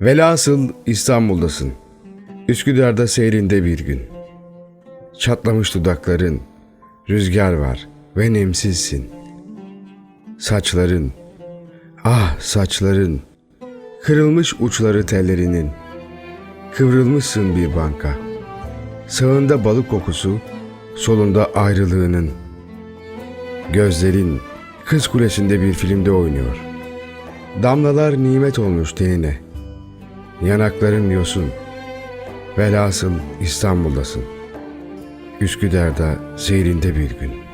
Velhasıl İstanbul'dasın. Üsküdar'da seyrinde bir gün. Çatlamış dudakların, rüzgar var ve nemsizsin. Saçların, ah saçların, kırılmış uçları tellerinin. Kıvrılmışsın bir banka. Sağında balık kokusu, solunda ayrılığının.'' Gözlerin kız kulesinde bir filmde oynuyor. Damlalar nimet olmuş tenine. Yanakların yosun. Velhasıl İstanbul'dasın. Üsküdar'da seyrinde bir gün.